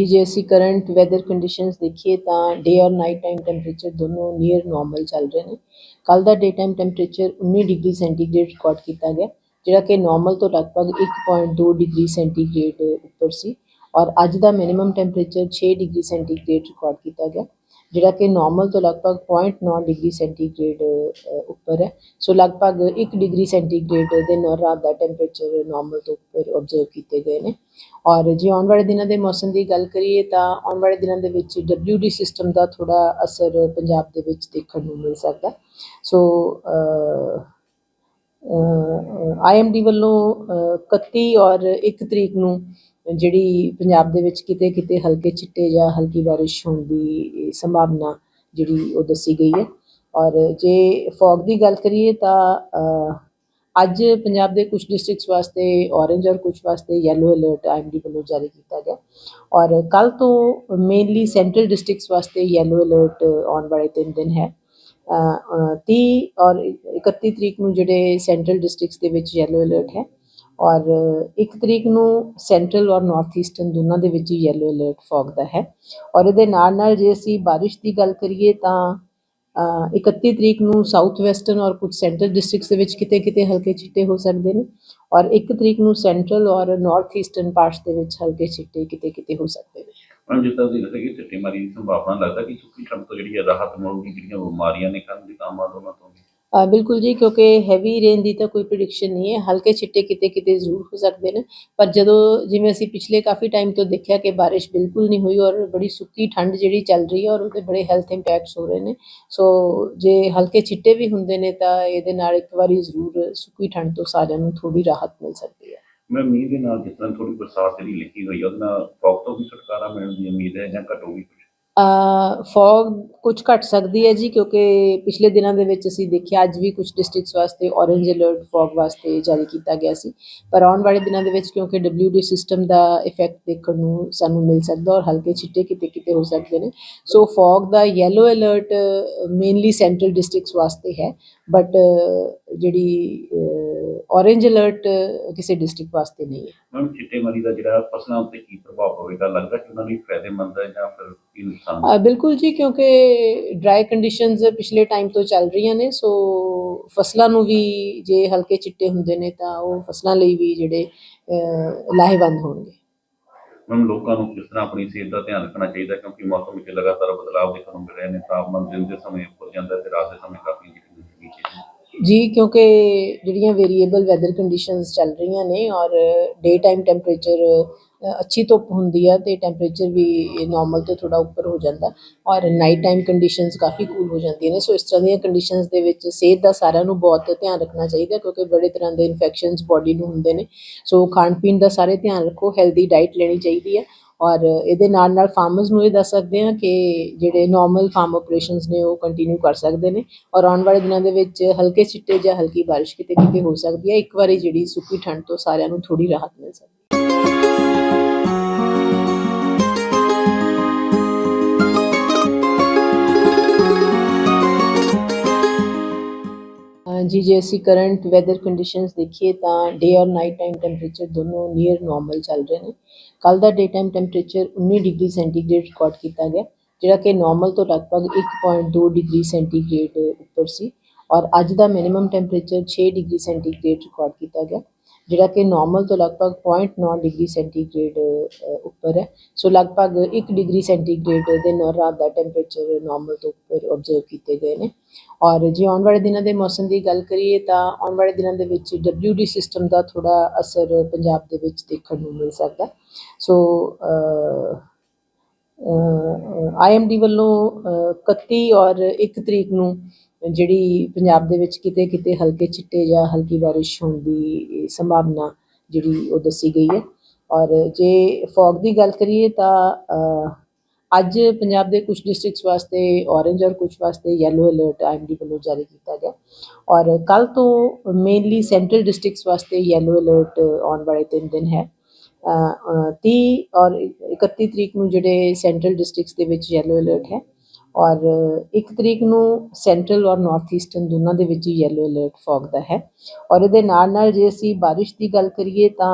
ਜੀ, ਜੇ ਅਸੀਂ ਕਰੰਟ ਵੈਦਰ ਕੰਡੀਸ਼ਨਸ ਦੇਖੀਏ ਤਾਂ ਡੇ ਔਰ ਨਾਈਟ ਟਾਈਮ ਟੈਂਪਰੇਚਰ ਦੋਨੋਂ ਨੀਅਰ ਨਾਰਮਲ ਚੱਲ ਰਹੇ ਨੇ। ਕੱਲ ਦਾ day time temperature 19 degree centigrade record ਕੀਤਾ ਗਿਆ, ਜਿਹੜਾ ਕਿ ਨਾਰਮਲ ਤੋਂ ਲਗਭਗ 1.2 ਡਿਗਰੀ ਸੈਂਟੀਗ੍ਰੇਡ ਉੱਪਰ ਸੀ ਔਰ ਅੱਜ ਦਾ minimum temperature 6 degree centigrade record ਕੀਤਾ ਗਿਆ, ਜਿਹੜਾ ਕਿ ਨਾਰਮਲ ਤੋਂ ਲਗਭਗ 0.9 ਡਿਗਰੀ ਸੈਂਟੀਗ੍ਰੇਡ ਉੱਪਰ ਹੈ। ਸੋ ਲਗਭਗ 1 ਡਿਗਰੀ ਸੈਂਟੀਗ੍ਰੇਡ ਦਿਨ ਔਰ ਰਾਤ ਦਾ ਟੈਂਪਰੇਚਰ ਨਾਰਮਲ ਤੋਂ ਉੱਪਰ ਆਬਜ਼ਰਵ ਕੀਤੇ ਗਏ ਨੇ। ਔਰ ਜੇ ਆਉਣ ਵਾਲੇ ਦਿਨਾਂ ਦੇ ਮੌਸਮ ਦੀ ਗੱਲ ਕਰੀਏ ਤਾਂ ਆਉਣ ਵਾਲੇ ਦਿਨਾਂ ਦੇ ਵਿੱਚ WD ਸਿਸਟਮ ਦਾ ਥੋੜਾ ਅਸਰ ਪੰਜਾਬ ਦੇ ਵਿੱਚ ਦੇਖਣ ਨੂੰ ਮਿਲ ਸਕਦਾ ਸੋ ਆਈਐਮਡੀ ਵੱਲੋਂ ਅ, 31 ਔਰ 1 ਤਰੀਕ ਨੂੰ ਜਿਹੜੀ ਪੰਜਾਬ ਦੇ ਵਿੱਚ ਕਿਤੇ ਕਿਤੇ ਹਲਕੇ ਚਿੱਟੇ ਜਾਂ ਹਲਕੀ ਬਾਰਿਸ਼ ਹੋਣ ਦੀ ਸੰਭਾਵਨਾ ਜਿਹੜੀ ਉਹ ਦੱਸੀ ਗਈ ਹੈ। ਔਰ ਜੇ ਫੌਗ ਦੀ ਗੱਲ ਕਰੀਏ ਤਾਂ ਅੱਜ ਪੰਜਾਬ ਦੇ ਕੁਝ ਡਿਸਟ੍ਰਿਕਟਸ ਵਾਸਤੇ ਔਰੇਂਜ ਔਰ ਕੁਝ ਵਾਸਤੇ ਯੈਲੋ ਅਲਰਟ ਆਈਐਮਡੀ ਵੱਲੋਂ ਜਾਰੀ ਕੀਤਾ ਗਿਆ। ਔਰ ਕੱਲ ਤੋਂ ਮੇਨਲੀ ਸੈਂਟਰਲ ਡਿਸਟ੍ਰਿਕਟਸ ਵਾਸਤੇ ਯੈਲੋ ਅਲਰਟ ਆਉਣ ਵਾਲੇ ਤਿੰਨ ਦਿਨ ਹੈ। ਅ, 30 ਔਰ 31 ਤਰੀਕ ਨੂੰ ਜਿਹੜੇ ਸੈਂਟਰਲ ਡਿਸਟ੍ਰਿਕਟਸ ਦੇ ਵਿੱਚ ਯੈਲੋ ਅਲਰਟ ਹੈ। ਔਰ 1 ਤਰੀਕ ਨੂੰ ਸੈਂਟਰਲ ਔਰ ਨਾਰਥ ਈਸਟਰਨ ਦੋਨਾਂ ਦੇ ਵਿੱਚ ਹੀ ਯੈਲੋ ਅਲਰਟ ਫੌਗ ਦਾ ਹੈ। ਔਰ ਇਹਦੇ ਨਾਲ ਨਾਲ ਜੇ ਅਸੀਂ ਬਾਰਿਸ਼ ਦੀ ਗੱਲ ਕਰੀਏ ਤਾਂ 31 ਤਰੀਕ ਨੂੰ ਸਾਊਥ ਵੈਸਟਰਨ ਔਰ ਕੁਝ ਸੈਂਟਰਲ ਡਿਸਟ੍ਰਿਕਟਸ ਦੇ ਵਿੱਚ ਕਿਤੇ ਕਿਤੇ ਹਲਕੇ ਛਿੱਟੇ ਹੋ ਸਕਦੇ ਨੇ ਔਰ 1 ਤਰੀਕ ਨੂੰ ਸੈਂਟਰਲ ਔਰ ਨਾਰਥ ਈਸਟਰਨ ਪਾਰਟਸ ਦੇ ਵਿੱਚ ਹਲਕੇ ਛਿੱਟੇ ਕਿਤੇ ਕਿਤੇ ਹੋ ਸਕਦੇ ਨੇ। ਮੈਮ ਜਿੱਦਾਂ ਤੁਸੀਂ ਦੱਸਿਆ ਕਿ ਚਿੱਟੇ ਮਾਰੀ ਦੀ ਸੰਭਾਵਨਾ ਲੱਗਦਾ ਕਿ ਸੁੱਕੀ ਠੰਡ ਤੋਂ ਜਿਹੜੀ ਰਾਹਤ ਮਿਲੂਗੀ ਜਿਹੜੀਆਂ ਬਿਮਾਰੀਆਂ ਨੇ ਕੰਨ ਦੀ ਕਾਮਾਂ ਤੋਂ ਵੀ। ਅ, ਬਿਲਕੁਲ ਜੀ, ਕਿਉਂਕਿ ਹੈਵੀ ਰੇਨ ਦੀ ਤਾਂ ਕੋਈ ਪ੍ਰਿਡਿਕਸ਼ਨ ਨਹੀਂ ਹੈ। ਹਲਕੇ ਛਿੱਟੇ ਕਿਤੇ ਕਿਤੇ ਜ਼ਰੂਰ ਹੋ ਸਕਦੇ ਨੇ। ਪਰ ਜਦੋਂ ਜਿਵੇਂ ਅਸੀਂ ਪਿਛਲੇ ਕਾਫੀ ਟਾਈਮ ਤੋਂ ਦੇਖਿਆ ਕਿ ਬਾਰਿਸ਼ ਬਿਲਕੁਲ ਨਹੀਂ ਹੋਈ ਔਰ ਬੜੀ ਸੁੱਕੀ ਠੰਡ ਜਿਹੜੀ ਚੱਲ ਰਹੀ ਹੈ ਔਰ ਉਹਦੇ ਬੜੇ ਹੈਲਥ ਇੰਪੈਕਟਸ ਹੋ ਰਹੇ ਨੇ। ਸੋ ਜੇ ਹਲਕੇ ਛਿੱਟੇ ਵੀ ਹੁੰਦੇ ਨੇ ਤਾਂ ਇਹਦੇ ਨਾਲ ਇੱਕ ਵਾਰੀ ਜ਼ਰੂਰ ਸੁੱਕੀ ਠੰਡ ਤੋਂ ਸਾਰਿਆਂ ਨੂੰ ਥੋੜੀ ਰਾਹਤ ਮਿਲ ਸਕਦੀ ਹੈ। ਮੈਂ ਮੀਂਹ ਦੇ ਨਾਲ ਜਿਸ ਤਰ੍ਹਾਂ ਥੋੜੀ ਬਰਸਾਤ ਜਿਹੜੀ ਲਿਖੀ ਹੋਈ ਹੈ, ਉਹਦੇ ਨਾਲ ਫੌਗ ਤੋਂ ਵੀ ਛੁਟਕਾਰਾ ਮਿਲਣ ਦੀ ਉਮੀਦ ਹੈ ਜਾਂ ਘਟੂਗੀ ਕੁਝ ਫੌਗ ਕੁਝ ਘਟ ਸਕਦੀ ਹੈ ਜੀ, ਕਿਉਂਕਿ ਪਿਛਲੇ ਦਿਨਾਂ ਦੇ ਵਿੱਚ ਅਸੀਂ ਦੇਖਿਆ, ਅੱਜ ਵੀ ਕੁਝ ਡਿਸਟ੍ਰਿਕਟਸ ਵਾਸਤੇ ਔਰੇਂਜ ਅਲਰਟ ਫੌਗ ਵਾਸਤੇ ਜਾਰੀ ਕੀਤਾ ਗਿਆ ਸੀ। ਪਰ ਆਉਣ ਵਾਲੇ ਦਿਨਾਂ ਦੇ ਵਿੱਚ ਕਿਉਂਕਿ WD ਸਿਸਟਮ ਦਾ ਇਫੈਕਟ ਦੇਖਣ ਨੂੰ ਸਾਨੂੰ ਮਿਲ ਸਕਦਾ ਔਰ ਹਲਕੇ ਛਿੱਟੇ ਕਿਤੇ ਕਿਤੇ ਹੋ ਸਕਦੇ ਨੇ। ਸੋ ਫੌਗ ਦਾ yellow alert mainly central districts ਵਾਸਤੇ ਹੈ। ਬਟ ਜਿਹੜੀ ਔਰੇਂਜ ਅਲਰਟ ਕਿਸੇ ਡਿਸਟ੍ਰਿਕਟ ਵਾਸਤੇ ਨਹੀਂ ਹੈ। ਮੈਮ ਚਿੱਟੇ ਮਾਰੀ ਦਾ ਜਿਹੜਾ ਫਸਲਾਂ ਉੱਤੇ ਕੀ ਪ੍ਰਭਾਵ ਪਵੇਗਾ? ਲੱਗਦਾ ਕਿ ਉਹਨਾਂ ਲਈ ਫਾਇਦੇਮੰਦ ਹੈ ਜਾਂ ਫਿਰ ਕੀ ਨੁਕਸਾਨ? ਅ, ਬਿਲਕੁਲ ਜੀ ਕਿਉਂਕਿ ਡਰਾਈ ਕੰਡੀਸ਼ਨਸ ਪਿਛਲੇ ਟਾਈਮ ਤੋਂ ਚੱਲ ਰਹੀਆਂ ਨੇ ਸੋ ਫਸਲਾਂ ਨੂੰ ਵੀ ਜੇ ਹਲਕੇ ਚਿੱਟੇ ਹੁੰਦੇ ਨੇ ਤਾਂ ਉਹ ਫਸਲਾਂ ਲਈ ਵੀ ਜਿਹੜੇ ਅ, ਲਾਹੇਵੰਦ ਹੋਣਗੇ। ਮੈਮ ਲੋਕਾਂ ਨੂੰ ਕਿਸ ਤਰ੍ਹਾਂ ਆਪਣੀ ਸਿਹਤ ਦਾ ਧਿਆਨ ਰੱਖਣਾ ਚਾਹੀਦਾ? ਕਿਉਂਕਿ ਮੌਸਮ ਵਿੱਚ ਲਗਾਤਾਰ ਬਦਲਾਅ ਦੇਖਣ ਨੂੰ ਮਿਲ ਰਹੇ ਨੇ ਤਾਪਮਾਨ ਦਿਨ ਦੇ ਸਮੇਂ ਉੱਪਰ ਜਾਂਦਾ ਹੈ ਤੇ ਰਾਤ ਦੇ ਸਮੇਂ ਕਾਫੀ ਹੈ। ਜੀ, ਕਿਉਂਕਿ ਜਿਹੜੀਆਂ ਵੇਰੀਏਬਲ ਵੈਦਰ ਕੰਡੀਸ਼ਨਸ ਚੱਲ ਰਹੀਆਂ ਨੇ ਔਰ ਡੇ ਟਾਈਮ ਟੈਂਪਰੇਚਰ ਅੱਛੀ ਧੁੱਪ ਹੁੰਦੀ ਆ ਤੇ ਟੈਂਪਰੇਚਰ ਵੀ ਨਾਰਮਲ ਤੋਂ ਥੋੜਾ ਉੱਪਰ ਹੋ ਜਾਂਦਾ ਔਰ ਨਾਈਟ ਟਾਈਮ ਕੰਡੀਸ਼ਨਸ ਕਾਫੀ ਕੂਲ ਹੋ ਜਾਂਦੀਆਂ ਨੇ। ਸੋ ਇਸ ਤਰ੍ਹਾਂ ਦੀਆਂ ਕੰਡੀਸ਼ਨਸ ਦੇ ਵਿੱਚ ਸਿਹਤ ਦਾ ਸਾਰਿਆਂ ਨੂੰ ਬਹੁਤ ਧਿਆਨ ਰੱਖਣਾ ਚਾਹੀਦਾ ਕਿਉਂਕਿ ਬੜੇ ਤਰ੍ਹਾਂ ਦੇ ਇਨਫੈਕਸ਼ਨਸ ਬਾਡੀ ਨੂੰ ਹੁੰਦੇ ਨੇ। ਸੋ ਖਾਣ ਪੀਣ ਦਾ ਸਾਰੇ ਧਿਆਨ ਰੱਖੋ ਹੈਲਦੀ ਡਾਈਟ ਲੈਣੀ ਚਾਹੀਦੀ ਹੈ ਔਰ ਇਹਦੇ ਨਾਲ ਨਾਲ ਫਾਰਮਰਸ ਨੂੰ ਇਹ ਦੱਸ ਸਕਦੇ ਹਾਂ ਕਿ ਜਿਹੜੇ ਨਾਰਮਲ ਫਾਰਮ ਆਪਰੇਸ਼ਨਸ ਨੇ ਉਹ ਕੰਟੀਨਿਊ ਕਰ ਸਕਦੇ ਨੇ ਔਰ ਆਉਣ ਵਾਲੇ ਦਿਨਾਂ ਦੇ ਵਿੱਚ ਹਲਕੇ ਛਿੱਟੇ ਜਾਂ ਹਲਕੀ ਬਾਰਿਸ਼ ਕਿਤੇ ਕਿਤੇ ਹੋ ਸਕਦੀ ਹੈ। ਇੱਕ ਵਾਰੀ ਜਿਹੜੀ ਸੁੱਕੀ ਠੰਡ ਤੋਂ ਸਾਰਿਆਂ ਨੂੰ ਥੋੜੀ ਰਾਹਤ ਮਿਲ ਸਕਦੀ ਹੈ। ਅ, ਜੀ ਜੇ ਅਸੀਂ ਕਰੰਟ ਵੈਦਰ ਕੰਡੀਸ਼ਨਸ ਦੇਖੀਏ ਤਾਂ ਡੇ ਔਰ ਨਾਈਟ ਟਾਈਮ ਟੈਂਪਰੇਚਰ ਦੋਨੋਂ ਨੀਅਰ ਨਾਰਮਲ ਚੱਲ ਰਹੇ ਨੇ। ਕੱਲ ਦਾ day time temperature 19 degree centigrade record ਕੀਤਾ ਗਿਆ ਜਿਹੜਾ ਕਿ ਨਾਰਮਲ ਤੋਂ ਲਗਭਗ 1.2 ਡਿਗਰੀ ਸੈਂਟੀਗ੍ਰੇਡ ਉੱਪਰ ਸੀ। ਔਰ ਅੱਜ ਦਾ minimum temperature 6 degree centigrade record ਕੀਤਾ ਗਿਆ। ਜਿਹੜਾ ਕਿ ਨਾਰਮਲ ਤੋਂ ਲਗਭਗ 0.9 ਡਿਗਰੀ ਸੈਂਟੀਗ੍ਰੇਡ ਉੱਪਰ ਹੈ। ਸੋ ਲਗਭਗ 1 ਡਿਗਰੀ ਸੈਂਟੀਗ੍ਰੇਡ ਦੇ ਔਰ ਰਾਤ ਦਾ ਟੈਂਪਰੇਚਰ ਨਾਰਮਲ ਤੋਂ ਉੱਪਰ ਆਬਜ਼ਰਵ ਕੀਤੇ ਗਏ ਨੇ। ਔਰ ਜੇ ਆਉਣ ਵਾਲੇ ਦਿਨਾਂ ਦੇ ਮੌਸਮ ਦੀ ਗੱਲ ਕਰੀਏ ਤਾਂ ਆਉਣ ਵਾਲੇ ਦਿਨਾਂ ਦੇ ਵਿੱਚ WD ਸਿਸਟਮ ਦਾ ਥੋੜਾ ਅਸਰ ਪੰਜਾਬ ਦੇ ਵਿੱਚ ਦੇਖਣ ਨੂੰ ਮਿਲ ਸਕਦਾ। ਸੋ ਆਈਐਮਡੀ ਵੱਲੋਂ ਅ, 31 ਔਰ 1 ਤਰੀਕ ਨੂੰ ਜਿਹੜੀ ਪੰਜਾਬ ਦੇ ਵਿੱਚ ਕਿਤੇ ਕਿਤੇ ਹਲਕੇ ਚਿੱਟੇ ਜਾਂ ਹਲਕੀ ਬਾਰਿਸ਼ ਹੋਣ ਦੀ ਸੰਭਾਵਨਾ ਜਿਹੜੀ ਉਹ ਦੱਸੀ ਗਈ ਹੈ। ਔਰ ਜੇ ਫੌਗ ਦੀ ਗੱਲ ਕਰੀਏ ਤਾਂ ਅੱਜ ਪੰਜਾਬ ਦੇ ਕੁਝ ਡਿਸਟ੍ਰਿਕਟਸ ਵਾਸਤੇ ਔਰੇਂਜ ਔਰ ਕੁਝ ਵਾਸਤੇ ਯੈਲੋ ਅਲਰਟ ਆਈਐਮਡੀ ਵੱਲੋਂ ਜਾਰੀ ਕੀਤਾ ਗਿਆ। ਔਰ ਕੱਲ ਤੋਂ ਮੇਨਲੀ ਸੈਂਟਰਲ ਡਿਸਟ੍ਰਿਕਟਸ ਵਾਸਤੇ ਯੈਲੋ ਅਲਰਟ ਆਉਣ ਵਾਲੇ ਤਿੰਨ ਦਿਨ ਹੈ। 30 ਔਰ 31 ਤਰੀਕ ਨੂੰ ਜਿਹੜੇ ਸੈਂਟਰਲ ਡਿਸਟ੍ਰਿਕਟਸ ਦੇ ਵਿੱਚ ਯੈਲੋ ਅਲਰਟ ਹੈ ਔਰ 1 ਤਰੀਕ ਨੂੰ ਸੈਂਟਰਲ ਔਰ ਨਾਰਥ ਈਸਟਰਨ ਦੋਨਾਂ ਦੇ ਵਿੱਚ ਹੀ ਯੈਲੋ ਅਲਰਟ ਫੌਗ ਦਾ ਹੈ ਔਰ ਇਹਦੇ ਨਾਲ ਨਾਲ ਜੇ ਅਸੀਂ ਬਾਰਿਸ਼ ਦੀ ਗੱਲ ਕਰੀਏ ਤਾਂ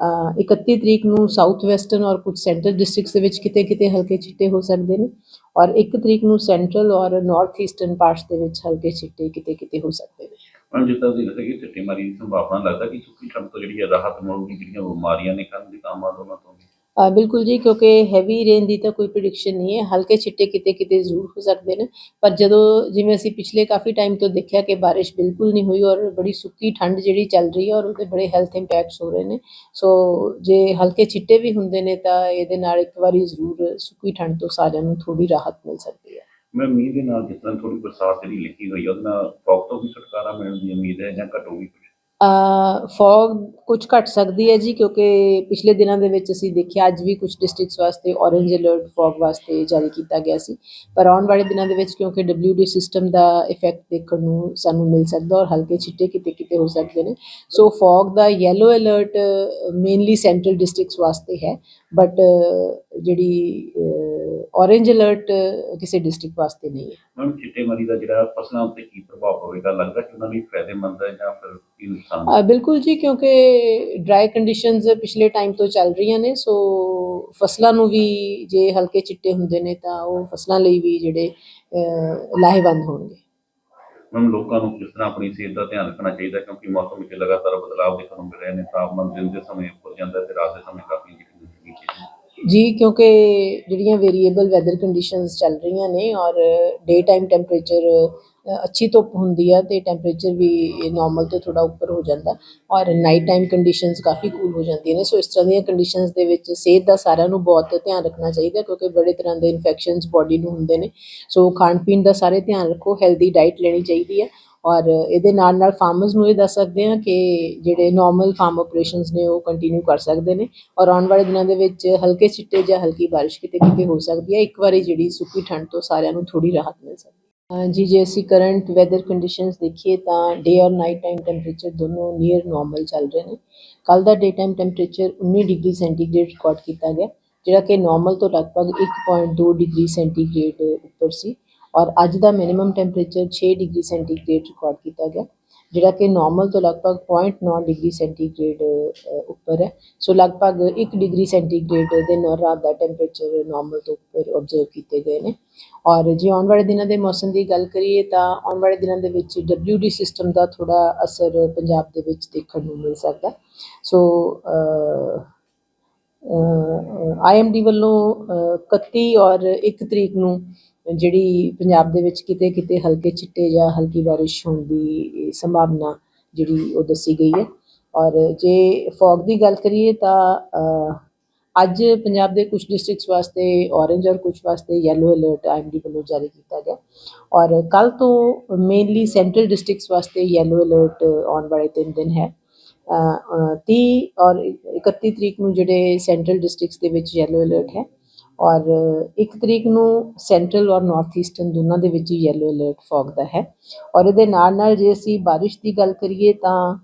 ਅਹ 31 ਤਰੀਕ ਨੂੰ ਸਾਊਥ ਵੈਸਟਰਨ ਔਰ ਕੁਝ ਸੈਂਟਰਲ ਡਿਸਟ੍ਰਿਕਟਸ ਦੇ ਵਿੱਚ ਕਿਤੇ ਕਿਤੇ ਹਲਕੇ ਛਿੱਟੇ ਹੋ ਸਕਦੇ ਨੇ ਔਰ 1 ਤਰੀਕ ਨੂੰ ਸੈਂਟਰਲ ਔਰ ਨਾਰਥ ਈਸਟਰਨ ਪਾਰਟਸ ਦੇ ਵਿੱਚ ਹਲਕੇ ਛਿੱਟੇ ਕਿਤੇ ਕਿਤੇ ਹੋ ਸਕਦੇ ਨੇ। ਮੈਮ ਜਿਸ ਤਰ੍ਹਾਂ ਤੁਸੀਂ ਦੱਸਿਆ ਕਿ ਚਿੱਟੇ ਮਾਰੀ ਦੀ ਸੰਭਾਵਨਾ ਲੱਗਦਾ ਕਿ ਸੁੱਕੀ ਠੰਡ ਤੋਂ ਜਿਹੜੀ ਹੈ ਰਾਹਤ ਮਿਲੂਗੀ, ਜਿਹੜੀਆਂ ਬਿਮਾਰੀਆਂ ਨੇ ਕੰਨ ਦੀ ਕਾਮਾਂ ਦੋਨਾਂ ਤੋਂ ਵੀ। ਅਹ ਬਿਲਕੁਲ ਜੀ, ਕਿਉਂਕਿ ਹੈਵੀ ਰੇਨ ਦੀ ਤਾਂ ਕੋਈ ਪ੍ਰਿਡਿਕਸ਼ਨ ਨਹੀਂ ਹੈ। ਹਲਕੇ ਛਿੱਟੇ ਕਿਤੇ ਕਿਤੇ ਜ਼ਰੂਰ ਹੋ ਸਕਦੇ ਨੇ। ਪਰ ਜਦੋਂ ਜਿਵੇਂ ਅਸੀਂ ਪਿਛਲੇ ਕਾਫੀ ਟਾਈਮ ਤੋਂ ਦੇਖਿਆ ਕਿ ਬਾਰਿਸ਼ ਬਿਲਕੁਲ ਨਹੀਂ ਹੋਈ ਔਰ ਬੜੀ ਸੁੱਕੀ ਠੰਡ ਜਿਹੜੀ ਚੱਲ ਰਹੀ ਹੈ ਔਰ ਉਹਦੇ ਬੜੇ ਹੈਲਥ ਇੰਪੈਕਟਸ ਹੋ ਰਹੇ ਨੇ। ਸੋ ਜੇ ਹਲਕੇ ਛਿੱਟੇ ਵੀ ਹੁੰਦੇ ਨੇ ਤਾਂ ਇਹਦੇ ਨਾਲ ਇੱਕ ਵਾਰੀ ਜ਼ਰੂਰ ਸੁੱਕੀ ਠੰਡ ਤੋਂ ਸਾਰਿਆਂ ਨੂੰ ਥੋੜੀ ਰਾਹਤ ਮਿਲ ਸਕਦੀ ਹੈ। ਮੈਂ ਮੀਂਹ ਦੇ ਨਾਲ ਜਿਸ ਤਰ੍ਹਾਂ ਥੋੜੀ ਬਰਸਾਤ ਜਿਹੜੀ ਲਿਖੀ ਹੋਈ ਹੈ ਉਹਦੇ ਨਾਲ ਫੌਗ ਤੋਂ ਵੀ ਛੁਟਕਾਰਾ ਮਿਲਣ ਦੀ ਉਮੀਦ ਹੈ ਜਾਂ ਘਟੂਗੀ ਕੁਝ ਫੌਗ ਕੁਝ ਘਟ ਸਕਦੀ ਹੈ ਜੀ, ਕਿਉਂਕਿ ਪਿਛਲੇ ਦਿਨਾਂ ਦੇ ਵਿੱਚ ਅਸੀਂ ਦੇਖਿਆ ਅੱਜ ਵੀ ਕੁਝ ਡਿਸਟ੍ਰਿਕਟਸ ਵਾਸਤੇ ਔਰੇਂਜ ਅਲਰਟ ਫੌਗ ਵਾਸਤੇ ਜਾਰੀ ਕੀਤਾ ਗਿਆ ਸੀ। ਪਰ ਆਉਣ ਵਾਲੇ ਦਿਨਾਂ ਦੇ ਵਿੱਚ ਕਿਉਂਕਿ WD ਸਿਸਟਮ ਦਾ ਇਫੈਕਟ ਦੇਖਣ ਨੂੰ ਸਾਨੂੰ ਮਿਲ ਸਕਦਾ ਔਰ ਹਲਕੇ ਛਿੱਟੇ ਕਿਤੇ ਕਿਤੇ ਹੋ ਸਕਦੇ ਨੇ। ਸੋ ਫੌਗ ਦਾ yellow alert mainly central districts ਵਾਸਤੇ ਹੈ ਬਟ ਜਿਹੜੀ ਔਰੇਂਜ ਅਲਰਟ ਕਿਸੇ ਡਿਸਟ੍ਰਿਕਟ ਵਾਸਤੇ ਨਹੀਂ ਹੈ। ਮੈਮ ਚਿੱਟੇ ਮਾਰੀ ਦਾ ਜਿਹੜਾ ਫਸਲਾਂ ਉੱਤੇ ਕੀ ਪ੍ਰਭਾਵ ਪਵੇਗਾ? ਲੱਗਦਾ ਕਿ ਉਹਨਾਂ ਲਈ ਫਾਇਦੇਮੰਦ ਹੈ ਜਾਂ ਫਿਰ ਕੀ ਨੁਕਸਾਨ ਅ, ਬਿਲਕੁਲ ਜੀ ਕਿਉਂਕਿ ਡਰਾਈ ਕੰਡੀਸ਼ਨਸ ਪਿਛਲੇ ਟਾਈਮ ਤੋਂ ਚੱਲ ਰਹੀਆਂ ਨੇ ਸੋ ਫਸਲਾਂ ਨੂੰ ਵੀ ਜੇ ਹਲਕੇ ਚਿੱਟੇ ਹੁੰਦੇ ਨੇ ਤਾਂ ਉਹ ਫਸਲਾਂ ਲਈ ਵੀ ਜਿਹੜੇ ਲਾਹੇਵੰਦ ਹੋਣਗੇ। ਮੈਮ ਲੋਕਾਂ ਨੂੰ ਕਿਸ ਤਰ੍ਹਾਂ ਆਪਣੀ ਸਿਹਤ ਦਾ ਧਿਆਨ ਰੱਖਣਾ ਚਾਹੀਦਾ? ਕਿਉਂਕਿ ਮੌਸਮ ਵਿੱਚ ਲਗਾਤਾਰ ਬਦਲਾਅ ਦੇਖਣ ਨੂੰ ਮਿਲ ਰਹੇ ਨੇ ਤਾਪਮਾਨ ਦਿਨ ਦੇ ਸਮੇਂ ਉੱਪਰ ਜਾਂਦਾ ਹੈ ਤੇ ਰਾਤ ਦੇ ਸਮੇਂ ਕਾਫੀ ਹੈ। ਜੀ, ਕਿਉਂਕਿ ਜਿਹੜੀਆਂ ਵੇਰੀਏਬਲ ਵੈਦਰ ਕੰਡੀਸ਼ਨਸ ਚੱਲ ਰਹੀਆਂ ਨੇ ਔਰ ਡੇ ਟਾਈਮ ਟੈਂਪਰੇਚਰ ਅੱਛੀ ਧੁੱਪ ਹੁੰਦੀ ਆ ਤੇ ਟੈਂਪਰੇਚਰ ਵੀ ਨਾਰਮਲ ਤੋਂ ਥੋੜਾ ਉੱਪਰ ਹੋ ਜਾਂਦਾ ਔਰ ਨਾਈਟ ਟਾਈਮ ਕੰਡੀਸ਼ਨਸ ਕਾਫੀ ਕੂਲ ਹੋ ਜਾਂਦੀਆਂ ਨੇ। ਸੋ ਇਸ ਤਰ੍ਹਾਂ ਦੀਆਂ ਕੰਡੀਸ਼ਨਸ ਦੇ ਵਿੱਚ ਸਿਹਤ ਦਾ ਸਾਰਿਆਂ ਨੂੰ ਬਹੁਤ ਧਿਆਨ ਰੱਖਣਾ ਚਾਹੀਦਾ ਕਿਉਂਕਿ ਬੜੇ ਤਰ੍ਹਾਂ ਦੇ ਇਨਫੈਕਸ਼ਨਸ ਬਾਡੀ ਨੂੰ ਹੁੰਦੇ ਨੇ। ਸੋ ਖਾਣ ਪੀਣ ਦਾ ਸਾਰੇ ਧਿਆਨ ਰੱਖੋ ਹੈਲਦੀ ਡਾਈਟ ਲੈਣੀ ਚਾਹੀਦੀ ਹੈ ਔਰ ਇਹਦੇ ਨਾਲ ਨਾਲ ਫਾਰਮਰਸ ਨੂੰ ਇਹ ਦੱਸ ਸਕਦੇ ਹਾਂ ਕਿ ਜਿਹੜੇ ਨਾਰਮਲ ਫਾਰਮ ਆਪਰੇਸ਼ਨਸ ਨੇ ਉਹ ਕੰਟੀਨਿਊ ਕਰ ਸਕਦੇ ਨੇ ਔਰ ਆਉਣ ਵਾਲੇ ਦਿਨਾਂ ਦੇ ਵਿੱਚ ਹਲਕੇ ਛਿੱਟੇ ਜਾਂ ਹਲਕੀ ਬਾਰਿਸ਼ ਕਿਤੇ ਕਿਤੇ ਹੋ ਸਕਦੀ ਹੈ, ਇੱਕ ਵਾਰੀ ਜਿਹੜੀ ਸੁੱਕੀ ਠੰਡ ਤੋਂ ਸਾਰਿਆਂ ਨੂੰ ਥੋੜੀ ਰਾਹਤ ਮਿਲ ਸਕਦੀ ਜੀ, ਜੇ ਅਸੀਂ ਕਰੰਟ ਵੈਦਰ ਕੰਡੀਸ਼ਨਸ ਦੇਖੀਏ ਤਾਂ ਡੇ ਔਰ ਨਾਈਟ ਟਾਈਮ ਟੈਂਪਰੇਚਰ ਦੋਨੋਂ ਨੀਅਰ ਨਾਰਮਲ ਚੱਲ ਰਹੇ ਨੇ। ਕੱਲ ਦਾ day time temperature 19 degree centigrade record ਕੀਤਾ ਗਿਆ, ਜਿਹੜਾ ਕਿ ਨਾਰਮਲ ਤੋਂ ਲਗਭਗ 1.2 ਡਿਗਰੀ ਸੈਂਟੀਗ੍ਰੇਡ ਉੱਪਰ ਸੀ। ਔਰ ਅੱਜ ਦਾ minimum temperature 6 degree centigrade record ਕੀਤਾ ਗਿਆ ਜਿਹੜਾ ਕਿ ਨਾਰਮਲ ਤੋਂ ਲਗਭਗ 0.9 ਡਿਗਰੀ ਸੈਂਟੀਗ੍ਰੇਡ ਉੱਪਰ ਹੈ। ਸੋ ਲਗਭਗ 1 ਡਿਗਰੀ ਸੈਂਟੀਗ੍ਰੇਡ ਦਿਨ ਔਰ ਰਾਤ ਦਾ ਟੈਂਪਰੇਚਰ ਨਾਰਮਲ ਤੋਂ ਉੱਪਰ ਆਬਜ਼ਰਵ ਕੀਤੇ ਗਏ ਨੇ। ਔਰ ਜੇ ਆਉਣ ਵਾਲੇ ਦਿਨਾਂ ਦੇ ਮੌਸਮ ਦੀ ਗੱਲ ਕਰੀਏ ਤਾਂ ਆਉਣ ਵਾਲੇ ਦਿਨਾਂ ਦੇ ਵਿੱਚ WD ਸਿਸਟਮ ਦਾ ਥੋੜਾ ਅਸਰ ਪੰਜਾਬ ਦੇ ਵਿੱਚ ਦੇਖਣ ਨੂੰ ਮਿਲ ਸਕਦਾ। ਸੋ ਆਈਐਮਡੀ ਵੱਲੋਂ ਅ, 31 ਔਰ 1 ਤਰੀਕ ਨੂੰ ਜਿਹੜੀ ਪੰਜਾਬ ਦੇ ਵਿੱਚ ਕਿਤੇ ਕਿਤੇ ਹਲਕੇ ਚਿੱਟੇ ਜਾਂ ਹਲਕੀ ਬਾਰਿਸ਼ ਹੋਣ ਦੀ ਸੰਭਾਵਨਾ ਜਿਹੜੀ ਉਹ ਦੱਸੀ ਗਈ ਹੈ। ਔਰ ਜੇ ਫੌਗ ਦੀ ਗੱਲ ਕਰੀਏ ਤਾਂ ਅੱਜ ਪੰਜਾਬ ਦੇ ਕੁਝ ਡਿਸਟ੍ਰਿਕਟਸ ਵਾਸਤੇ ਔਰੇਂਜ ਔਰ ਕੁਝ ਵਾਸਤੇ ਯੈਲੋ ਅਲਰਟ ਆਈਐਮਡੀ ਵੱਲੋਂ ਜਾਰੀ ਕੀਤਾ ਗਿਆ। ਔਰ ਕੱਲ ਤੋਂ ਮੇਨਲੀ ਸੈਂਟਰਲ ਡਿਸਟ੍ਰਿਕਟਸ ਵਾਸਤੇ ਯੈਲੋ ਅਲਰਟ ਆਉਣ ਵਾਲੇ ਤਿੰਨ ਦਿਨ ਹੈ। ਅ, 30 ਔਰ 31 ਤਰੀਕ ਨੂੰ ਜਿਹੜੇ ਸੈਂਟਰਲ ਡਿਸਟ੍ਰਿਕਟਸ ਦੇ ਵਿੱਚ ਯੈਲੋ ਅਲਰਟ ਹੈ। ਔਰ ਇੱਕ ਤਰੀਕ ਨੂੰ ਸੈਂਟਰਲ ਔਰ ਨਾਰਥ ਈਸਟਰਨ ਦੋਨਾਂ ਦੇ ਵਿੱਚ ਹੀ ਯੈਲੋ ਅਲਰਟ ਫੌਗ ਦਾ ਹੈ। ਔਰ ਇਹਦੇ ਨਾਲ ਨਾਲ ਜੇ ਅਸੀਂ ਬਾਰਿਸ਼ ਦੀ ਗੱਲ ਕਰੀਏ ਤਾਂ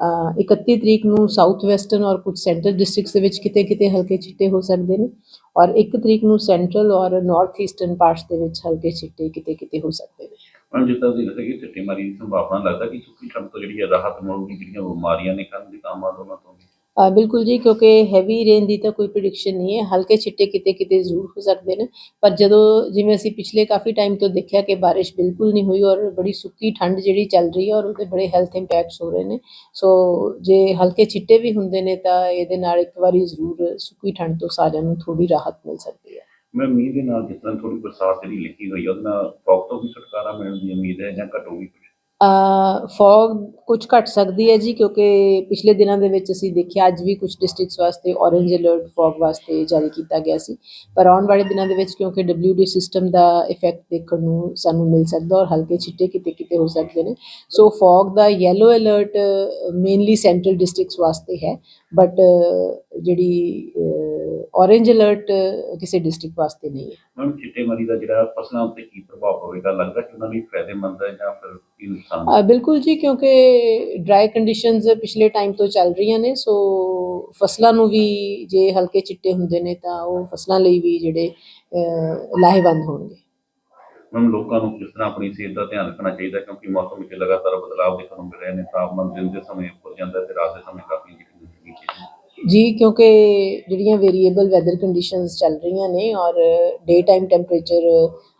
ਅ, 31 ਤਰੀਕ ਨੂੰ ਸਾਊਥ ਵੈਸਟਰਨ ਔਰ ਕੁਝ ਸੈਂਟਰਲ ਡਿਸਟ੍ਰਿਕਟਸ ਦੇ ਵਿੱਚ ਕਿਤੇ ਕਿਤੇ ਹਲਕੇ ਛਿੱਟੇ ਹੋ ਸਕਦੇ ਨੇ ਔਰ 1 ਤਰੀਕ ਨੂੰ ਸੈਂਟਰਲ ਔਰ ਨਾਰਥ ਈਸਟਰਨ ਪਾਰਟਸ ਦੇ ਵਿੱਚ ਹਲਕੇ ਛਿੱਟੇ ਕਿਤੇ ਕਿਤੇ ਹੋ ਸਕਦੇ ਨੇ। ਮੈਮ ਜਿਸ ਤੁਸੀਂ ਦੱਸਿਆ ਕਿ ਚਿੱਟੇ ਮਾਰੀ ਦੀ ਸੰਭਾਵਨਾ ਲੱਗਦਾ ਕਿ ਸੁੱਕੀ ਠੰਡ ਤੋਂ ਜਿਹੜੀ ਹੈ ਰਾਹਤ ਮਿਲੂਗੀ ਜਿਹੜੀਆਂ ਬਿਮਾਰੀਆਂ ਨੇ ਕੰਨ ਦੀ ਕਾਮਾਂ ਦੋਨਾਂ ਤੋਂ ਬਿਲਕੁਲ ਜੀ, ਕਿਉਂਕਿ ਹੈਵੀ ਰੇਨ ਦੀ ਤਾਂ ਕੋਈ ਪ੍ਰਿਡਿਕਸ਼ਨ ਨਹੀਂ ਹੈ। ਹਲਕੇ ਛਿੱਟੇ ਕਿਤੇ ਕਿਤੇ ਜ਼ਰੂਰ ਹੋ ਸਕਦੇ ਨੇ। ਪਰ ਜਦੋਂ ਜਿਵੇਂ ਅਸੀਂ ਪਿਛਲੇ ਕਾਫੀ ਟਾਈਮ ਤੋਂ ਦੇਖਿਆ ਕਿ ਬਾਰਿਸ਼ ਬਿਲਕੁਲ ਨਹੀਂ ਹੋਈ ਔਰ ਬੜੀ ਸੁੱਕੀ ਠੰਡ ਜਿਹੜੀ ਚੱਲ ਰਹੀ ਹੈ ਔਰ ਉਹਦੇ ਬੜੇ ਹੈਲਥ ਇੰਪੈਕਟਸ ਹੋ ਰਹੇ ਨੇ। ਸੋ ਜੇ ਹਲਕੇ ਛਿੱਟੇ ਵੀ ਹੁੰਦੇ ਨੇ ਤਾਂ ਇਹਦੇ ਨਾਲ ਇੱਕ ਵਾਰੀ ਜ਼ਰੂਰ ਸੁੱਕੀ ਠੰਡ ਤੋਂ ਸਾਰਿਆਂ ਨੂੰ ਥੋੜੀ ਰਾਹਤ ਮਿਲ ਸਕਦੀ ਹੈ। ਮੈਂ ਮੀਂਹ ਦੇ ਨਾਲ ਜਿਸ ਤਰ੍ਹਾਂ ਥੋੜੀ ਬਰਸਾਤ ਜਿਹੜੀ ਲਿਖੀ ਹੋਈ ਹੈ, ਉਹਦੇ ਨਾਲ ਫੌਗ ਤੋਂ ਵੀ ਛੁਟਕਾਰਾ ਮਿਲਣ ਦੀ ਉਮੀਦ ਹੈ ਜਾਂ ਘਟੂਗੀ ਕੁਝ ਫੌਗ ਕੁਝ ਘਟ ਸਕਦੀ ਹੈ ਜੀ, ਕਿਉਂਕਿ ਪਿਛਲੇ ਦਿਨਾਂ ਦੇ ਵਿੱਚ ਅਸੀਂ ਦੇਖਿਆ, ਅੱਜ ਵੀ ਕੁਝ ਡਿਸਟ੍ਰਿਕਟਸ ਵਾਸਤੇ ਔਰੇਂਜ ਅਲਰਟ ਫੌਗ ਵਾਸਤੇ ਜਾਰੀ ਕੀਤਾ ਗਿਆ ਸੀ। ਪਰ ਆਉਣ ਵਾਲੇ ਦਿਨਾਂ ਦੇ ਵਿੱਚ ਕਿਉਂਕਿ WD ਸਿਸਟਮ ਦਾ ਇਫੈਕਟ ਦੇਖਣ ਨੂੰ ਸਾਨੂੰ ਮਿਲ ਸਕਦਾ ਔਰ ਹਲਕੇ ਛਿੱਟੇ ਕਿਤੇ ਕਿਤੇ ਹੋ ਸਕਦੇ ਨੇ। ਸੋ ਫੌਗ ਦਾ yellow alert mainly central districts ਵਾਸਤੇ ਹੈ ਬਟ ਜਿਹੜੀ ਔਰੇਂਜ ਅਲਰਟ ਕਿਸੇ ਡਿਸਟ੍ਰਿਕਟ ਵਾਸਤੇ ਨਹੀਂ ਹੈ। ਮੈਮ ਚਿੱਟੇ ਮਾਰੀ ਦਾ ਜਿਹੜਾ ਫਸਲਾਂ ਉੱਤੇ ਕੀ ਪ੍ਰਭਾਵ ਪਵੇਗਾ? ਲੱਗਦਾ ਕਿ ਉਹਨਾਂ ਲਈ ਫਾਇਦੇਮੰਦ ਹੈ ਜਾਂ ਫਿਰ ਕੀ ਨੁਕਸਾਨ ਅ, ਬਿਲਕੁਲ ਜੀ ਕਿਉਂਕਿ ਡਰਾਈ ਕੰਡੀਸ਼ਨਸ ਪਿਛਲੇ ਟਾਈਮ ਤੋਂ ਚੱਲ ਰਹੀਆਂ ਨੇ ਸੋ ਫਸਲਾਂ ਨੂੰ ਵੀ ਜੇ ਹਲਕੇ ਚਿੱਟੇ ਹੁੰਦੇ ਨੇ ਤਾਂ ਉਹ ਫਸਲਾਂ ਲਈ ਵੀ ਜਿਹੜੇ ਅ, ਲਾਹੇਵੰਦ ਹੋਣਗੇ। ਮੈਮ ਲੋਕਾਂ ਨੂੰ ਕਿਸ ਤਰ੍ਹਾਂ ਆਪਣੀ ਸਿਹਤ ਦਾ ਧਿਆਨ ਰੱਖਣਾ ਚਾਹੀਦਾ? ਕਿਉਂਕਿ ਮੌਸਮ ਵਿੱਚ ਲਗਾਤਾਰ ਬਦਲਾਅ ਦੇਖਣ ਨੂੰ ਮਿਲ ਰਹੇ ਨੇ ਤਾਪਮਾਨ ਦਿਨ ਦੇ ਸਮੇਂ ਉੱਪਰ ਜਾਂਦਾ ਹੈ ਤੇ ਰਾਤ ਦੇ ਸਮੇਂ ਕਾਫੀ ਜਿਹੜੀ ਨੀਚੇ ਜਾਂਦਾ ਹੈ। ਜੀ, ਕਿਉਂਕਿ ਜਿਹੜੀਆਂ ਵੇਰੀਏਬਲ ਵੈਦਰ ਕੰਡੀਸ਼ਨਸ ਚੱਲ ਰਹੀਆਂ ਨੇ ਔਰ ਡੇ ਟਾਈਮ ਟੈਂਪਰੇਚਰ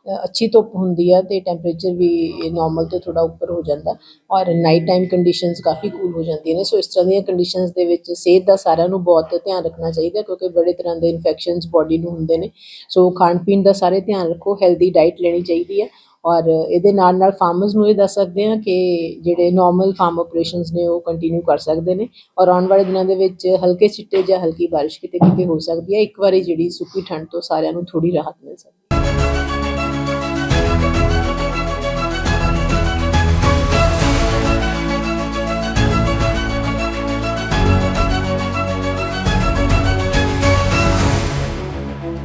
ਅੱਛੀ ਧੁੱਪ ਹੁੰਦੀ ਆ ਤੇ ਟੈਂਪਰੇਚਰ ਵੀ ਨਾਰਮਲ ਤੋਂ ਥੋੜਾ ਉੱਪਰ ਹੋ ਜਾਂਦਾ ਔਰ ਨਾਈਟ ਟਾਈਮ ਕੰਡੀਸ਼ਨਸ ਕਾਫੀ ਕੂਲ ਹੋ ਜਾਂਦੀਆਂ ਨੇ। ਸੋ ਇਸ ਤਰ੍ਹਾਂ ਦੀਆਂ ਕੰਡੀਸ਼ਨਸ ਦੇ ਵਿੱਚ ਸਿਹਤ ਦਾ ਸਾਰਿਆਂ ਨੂੰ ਬਹੁਤ ਧਿਆਨ ਰੱਖਣਾ ਚਾਹੀਦਾ ਕਿਉਂਕਿ ਬੜੇ ਤਰ੍ਹਾਂ ਦੇ ਇਨਫੈਕਸ਼ਨਸ ਬਾਡੀ ਨੂੰ ਹੁੰਦੇ ਨੇ। ਸੋ ਖਾਣ ਪੀਣ ਦਾ ਸਾਰੇ ਧਿਆਨ ਰੱਖੋ ਹੈਲਦੀ ਡਾਈਟ ਲੈਣੀ ਚਾਹੀਦੀ ਹੈ ਔਰ ਇਹਦੇ ਨਾਲ ਨਾਲ ਫਾਰਮਰਸ ਨੂੰ ਇਹ ਦੱਸ ਸਕਦੇ ਹਾਂ ਕਿ ਜਿਹੜੇ ਨਾਰਮਲ ਫਾਰਮ ਆਪਰੇਸ਼ਨਸ ਨੇ ਉਹ ਕੰਟੀਨਿਊ ਕਰ ਸਕਦੇ ਨੇ ਔਰ ਆਉਣ ਵਾਲੇ ਦਿਨਾਂ ਦੇ ਵਿੱਚ ਹਲਕੇ ਛਿੱਟੇ ਜਾਂ ਹਲਕੀ ਬਾਰਿਸ਼ ਕਿਤੇ ਕਿਤੇ ਹੋ ਸਕਦੀ ਹੈ। ਇੱਕ ਵਾਰੀ ਜਿਹੜੀ ਸੁੱਕੀ ਠੰਡ ਤੋਂ ਸਾਰਿਆਂ ਨੂੰ ਥੋੜੀ ਰਾਹਤ ਮਿਲ ਸਕਦੀ ਹੈ।